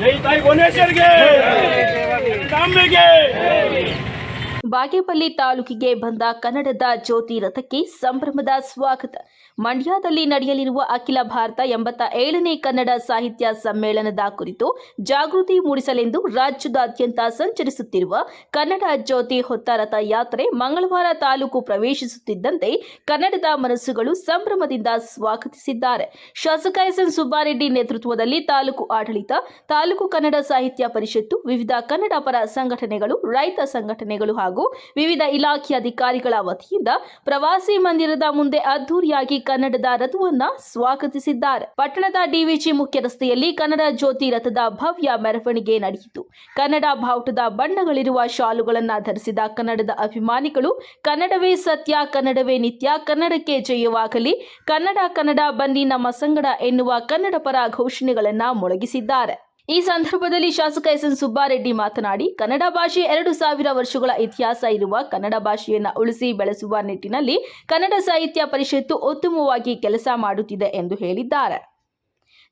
ಜೈ ತಾಯಿ ಭುವನೇಶ್ವರಿಗೆ. ಬಾಗೇಪಲ್ಲಿ ತಾಲೂಕಿಗೆ ಬಂದ ಕನ್ನಡದ ಜ್ಯೋತಿ ರಥಕ್ಕೆ ಸಂಭ್ರಮದ ಸ್ವಾಗತ. ಮಂಡ್ಯದಲ್ಲಿ ನಡೆಯಲಿರುವ ಅಖಿಲ ಭಾರತ ಎಂಬತ್ತ ಏಳನೇ ಕನ್ನಡ ಸಾಹಿತ್ಯ ಸಮ್ಮೇಳನದ ಕುರಿತು ಜಾಗೃತಿ ಮೂಡಿಸಲೆಂದು ರಾಜ್ಯದಾದ್ಯಂತ ಸಂಚರಿಸುತ್ತಿರುವ ಕನ್ನಡ ಜ್ಯೋತಿ ಹೊತ್ತ ರಥ ಯಾತ್ರೆ ಮಂಗಳವಾರ ತಾಲೂಕು ಪ್ರವೇಶಿಸುತ್ತಿದ್ದಂತೆ ಕನ್ನಡದ ಮನಸ್ಸುಗಳು ಸಂಭ್ರಮದಿಂದ ಸ್ವಾಗತಿಸಿದ್ದಾರೆ. ಶಾಸಕ ಎಸ್ ಸುಬ್ಬಾರೆಡ್ಡಿ ನೇತೃತ್ವದಲ್ಲಿ ತಾಲೂಕು ಆಡಳಿತ, ತಾಲೂಕು ಕನ್ನಡ ಸಾಹಿತ್ಯ ಪರಿಷತ್ತು, ವಿವಿಧ ಕನ್ನಡ ಪರ ಸಂಘಟನೆಗಳು, ರೈತ ಸಂಘಟನೆಗಳು ಹಾಗೂ ವಿವಿಧ ಇಲಾಖೆ ಅಧಿಕಾರಿಗಳ ವತಿಯಿಂದ ಪ್ರವಾಸಿ ಮಂದಿರದ ಮುಂದೆ ಅದ್ದೂರಿಯಾಗಿ ಕನ್ನಡದ ರಥವನ್ನ ಸ್ವಾಗತಿಸಿದ್ದಾರೆ. ಪಟ್ಟಣದ ಡಿವಿಜಿ ಮುಖ್ಯ ರಸ್ತೆಯಲ್ಲಿ ಕನ್ನಡ ಜ್ಯೋತಿ ರಥದ ಭವ್ಯ ಮೆರವಣಿಗೆ ನಡೆಯಿತು. ಕನ್ನಡ ಬಾವುಟದ ಬಣ್ಣಗಳಿರುವ ಶಾಲುಗಳನ್ನ ಧರಿಸಿದ ಕನ್ನಡದ ಅಭಿಮಾನಿಗಳು, ಕನ್ನಡವೇ ಸತ್ಯ, ಕನ್ನಡವೇ ನಿತ್ಯ, ಕನ್ನಡಕ್ಕೆ ಜಯವಾಗಲಿ, ಕನ್ನಡ ಕನ್ನಡ ಬನ್ನಿ ನಮ್ಮ ಸಂಗಡ ಎನ್ನುವ ಕನ್ನಡ ಪರ ಘೋಷಣೆಗಳನ್ನ ಮೊಳಗಿಸಿದ್ದಾರೆ. ಈ ಸಂದರ್ಭದಲ್ಲಿ ಶಾಸಕ ಎಸ್ ಎನ್ ಸುಬ್ಬಾರೆಡ್ಡಿ ಮಾತನಾಡಿ, ಕನ್ನಡ ಭಾಷೆ ಎರಡು ಸಾವಿರ ವರ್ಷಗಳ ಇತಿಹಾಸ ಇರುವ ಕನ್ನಡ ಭಾಷೆಯನ್ನು ಉಳಿಸಿ ಬೆಳೆಸುವ ನಿಟ್ಟಿನಲ್ಲಿ ಕನ್ನಡ ಸಾಹಿತ್ಯ ಪರಿಷತ್ತು ಉತ್ತಮವಾಗಿ ಕೆಲಸ ಮಾಡುತ್ತಿದೆ ಎಂದು ಹೇಳಿದ್ದಾರೆ.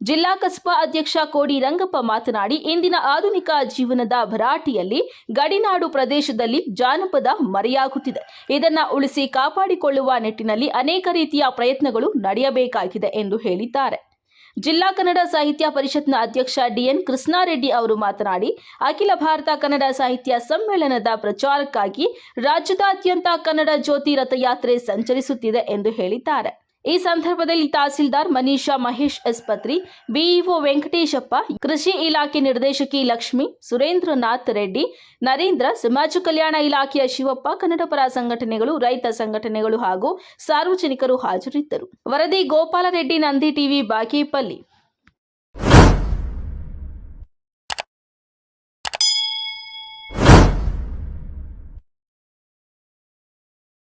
ಜಿಲ್ಲಾ ಕಸ್ಬಾ ಅಧ್ಯಕ್ಷ ಕೋಡಿ ರಂಗಪ್ಪ ಮಾತನಾಡಿ, ಇಂದಿನ ಆಧುನಿಕ ಜೀವನದ ಭರಾಟಿಯಲ್ಲಿ ಗಡಿನಾಡು ಪ್ರದೇಶದಲ್ಲಿ ಜಾನಪದ ಮರೆಯಾಗುತ್ತಿದೆ. ಇದನ್ನು ಉಳಿಸಿ ಕಾಪಾಡಿಕೊಳ್ಳುವ ನಿಟ್ಟಿನಲ್ಲಿ ಅನೇಕ ರೀತಿಯ ಪ್ರಯತ್ನಗಳು ನಡೆಯಬೇಕಾಗಿದೆ ಎಂದು ಹೇಳಿದ್ದಾರೆ. ಜಿಲ್ಲಾ ಕನ್ನಡ ಸಾಹಿತ್ಯ ಪರಿಷತ್ನ ಅಧ್ಯಕ್ಷ ಡಿಎನ್ ಕೃಷ್ಣಾರೆಡ್ಡಿ ಅವರು ಮಾತನಾಡಿ, ಅಖಿಲ ಭಾರತ ಕನ್ನಡ ಸಾಹಿತ್ಯ ಸಮ್ಮೇಳನದ ಪ್ರಚಾರಕ್ಕಾಗಿ ರಾಜ್ಯದಾದ್ಯಂತ ಕನ್ನಡ ಜ್ಯೋತಿ ರಥಯಾತ್ರೆ ಸಂಚರಿಸುತ್ತಿದೆ ಎಂದು ಹೇಳಿದ್ದಾರೆ. ಈ ಸಂದರ್ಭದಲ್ಲಿ ತಹಸೀಲ್ದಾರ್ ಮನೀಷಾ ಮಹೇಶ್ ಎಸ್ಪತ್ರಿ ಬಿಇಒ ವೆಂಕಟೇಶಪ್ಪ, ಕೃಷಿ ಇಲಾಖೆ ನಿರ್ದೇಶಕಿ ಲಕ್ಷ್ಮಿ, ಸುರೇಂದ್ರನಾಥ್ ರೆಡ್ಡಿ, ನರೇಂದ್ರ, ಸಮಾಜ ಕಲ್ಯಾಣ ಇಲಾಖೆಯ ಶಿವಪ್ಪ ಕನ್ನಡಪರ ಸಂಘಟನೆಗಳು, ರೈತ ಸಂಘಟನೆಗಳು ಹಾಗೂ ಸಾರ್ವಜನಿಕರು ಹಾಜರಿದ್ದರು. ವರದಿ ಗೋಪಾಲರೆಡ್ಡಿ ನಂದಿ ಟಿವಿ, ಬಾಗೇಪಲ್ಲಿ.